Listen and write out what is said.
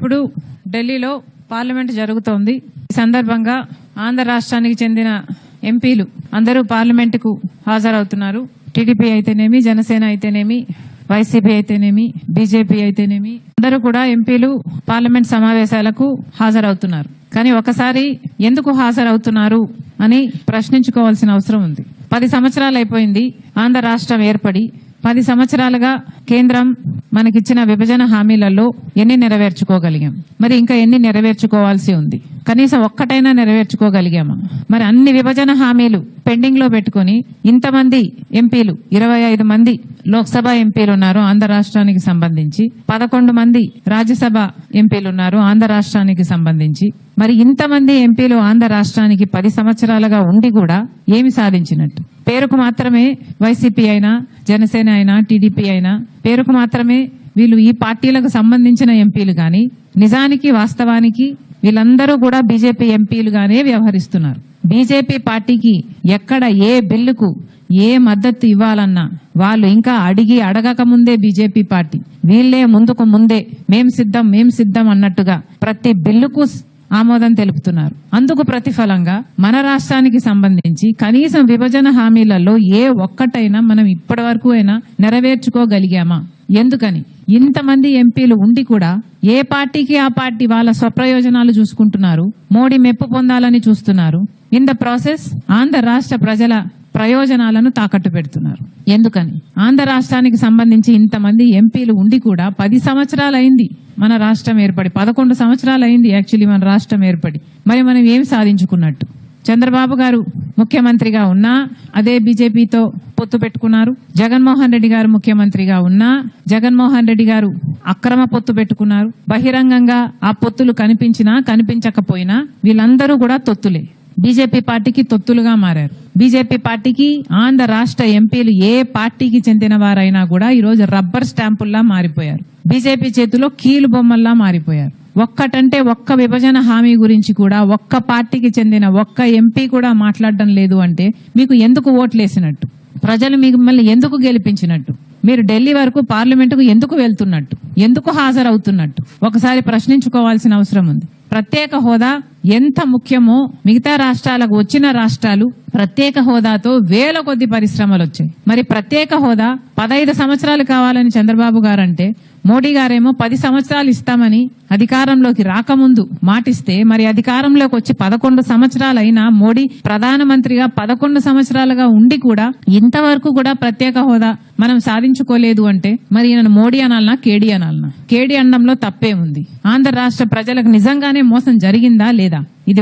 ఇప్పుడు ఢిల్లీలో పార్లమెంట్ జరుగుతోంది. ఈ సందర్భంగా ఆంధ్ర రాష్ట్రానికి చెందిన ఎంపీలు అందరూ పార్లమెంటుకు హాజరవుతున్నారు. టీడీపీ అయితేనేమి జనసేన అయితేనేమి వైసీపీ అయితేనేమి బీజేపీ అయితేనేమి అందరూ కూడా ఎంపీలు పార్లమెంట్ సమావేశాలకు హాజరవుతున్నారు. కానీ ఒకసారి ఎందుకు హాజరవుతున్నారు అని ప్రశ్నించుకోవాల్సిన అవసరం ఉంది. పది సంవత్సరాలు అయిపోయింది ఆంధ్ర రాష్ట్రం ఏర్పడి. పది సంవత్సరాలుగా కేంద్రం మనకిచ్చిన విభజన హామీలలో ఎన్ని నెరవేర్చుకోగలిగాం? మరి ఇంకా ఎన్ని నెరవేర్చుకోవాల్సి ఉంది? కనీసం ఒక్కటైనా నెరవేర్చుకోగలిగామా? మరి అన్ని విభజన హామీలు పెండింగ్లో పెట్టుకుని ఇంతమంది ఎంపీలు ఇరవై ఐదు మంది లోక్సభ ఎంపీలు ఉన్నారు ఆంధ్ర రాష్ట్రానికి సంబంధించి పదకొండు మంది రాజ్యసభ ఎంపీలు ఉన్నారు ఆంధ్ర రాష్ట్రానికి సంబంధించి. మరి ఇంతమంది ఎంపీలు ఆంధ్ర రాష్ట్రానికి పది సంవత్సరాలుగా ఉండి కూడా ఏమి సాధించినట్టు? పేరుకు మాత్రమే వైసీపీ అయినా జనసేన అయినా టీడీపీ అయినా పేరుకు మాత్రమే వీళ్ళు ఈ పార్టీలకు సంబంధించిన ఎంపీలు గాని నిజానికి వాస్తవానికి వీళ్ళందరూ కూడా బీజేపీ ఎంపీలుగానే వ్యవహరిస్తున్నారు. బీజేపీ పార్టీకి ఎక్కడ ఏ బిల్లుకు ఏ మద్దతు ఇవ్వాలన్నా వాళ్ళు ఇంకా అడిగి అడగక ముందే బీజేపీ పార్టీ. వీళ్ళే ముందుకు ముందే మేం సిద్ధం మేం సిద్ధం అన్నట్టుగా ప్రతి బిల్లుకు ఆమోదం తెలుపుతున్నారు. అందుకు ప్రతిఫలంగా మన రాష్ట్రానికి సంబంధించి కనీసం విభజన హామీలలో ఏ ఒక్కటైనా మనం ఇప్పటి వరకు అయినా నెరవేర్చుకోగలిగామా? ఎందుకని? ఇంతమంది ఎంపీలు ఉండి కూడా ఏ పార్టీకి ఆ పార్టీ వాళ్ళ స్వప్రయోజనాలు చూసుకుంటున్నారు? మోడీ మెప్పు పొందాలని చూస్తున్నారు. ఇన్ ద ప్రాసెస్ ఆంధ్ర రాష్ట్ర ప్రజల ప్రయోజనాలను తాకట్టు పెడుతున్నారు. ఎందుకని? ఆంధ్ర రాష్ట్రానికి సంబంధించి ఇంతమంది ఎంపీలు ఉండి కూడా పది సంవత్సరాలు అయింది మన రాష్ట్రం ఏర్పడి పదకొండు సంవత్సరాలు అయింది యాక్చువల్లీ మన రాష్ట్రం ఏర్పడి. మరి మనం ఏం సాధించుకున్నట్టు? చంద్రబాబు గారు ముఖ్యమంత్రిగా ఉన్నా అదే బీజేపీతో పొత్తు పెట్టుకున్నారు. జగన్మోహన్ రెడ్డి గారు ముఖ్యమంత్రిగా ఉన్నా జగన్మోహన్ రెడ్డి గారు అక్రమ పొత్తు పెట్టుకున్నారు. బహిరంగంగా ఆ పొత్తులు కనిపించినా కనిపించకపోయినా వీళ్ళందరూ కూడా తొత్తులే. బీజేపీ పార్టీకి తొత్తులుగా మారారు. బీజేపీ పార్టీకి ఆంధ్ర రాష్ట్ర ఎంపీలు ఏ పార్టీకి చెందిన వారైనా కూడా ఈరోజు రబ్బర్ స్టాంపుల్లా మారిపోయారు. బీజేపీ చేతిలో కీలు బొమ్మల్లా మారిపోయారు. ఒక్కటంటే ఒక్క విభజన హామీ గురించి కూడా ఒక్క పార్టీకి చెందిన ఒక్క ఎంపీ కూడా మాట్లాడడం లేదు అంటే మీకు ఎందుకు ఓట్లేసినట్టు? ప్రజలు మిమ్మల్ని ఎందుకు గెలిపించినట్టు? మీరు ఢిల్లీ వరకు పార్లమెంటుకు ఎందుకు వెళ్తున్నట్టు? ఎందుకు హాజరవుతున్నట్టు? ఒకసారి ప్రశ్నించుకోవాల్సిన అవసరం ఉంది. ప్రత్యేక హోదా ఎంత ముఖ్యమో మిగతా రాష్ట్రాలకు వచ్చిన రాష్ట్రాలు ప్రత్యేక హోదాతో వేల కొద్ది పరిశ్రమలు వచ్చాయి. మరి ప్రత్యేక హోదా పదహైదు సంవత్సరాలు కావాలని చంద్రబాబు గారంటే మోడీ గారేమో పది సంవత్సరాలు ఇస్తామని అధికారంలోకి రాకముందు మాటిస్తే మరి అధికారంలోకి వచ్చి పదకొండు సంవత్సరాలైనా మోడీ ప్రధానమంత్రిగా పదకొండు సంవత్సరాలుగా ఉండి కూడా ఇంతవరకు కూడా ప్రత్యేక హోదా మనం సాధించుకోలేదు అంటే మరి ఈయన మోడీ అనాలనా కేడీ అనాలనా? కేడీ అనడంలో తప్పే ఉంది. ఆంధ్ర రాష్ట్ర ప్రజలకు నిజంగానే మోసం జరిగిందా లేదా? ఇది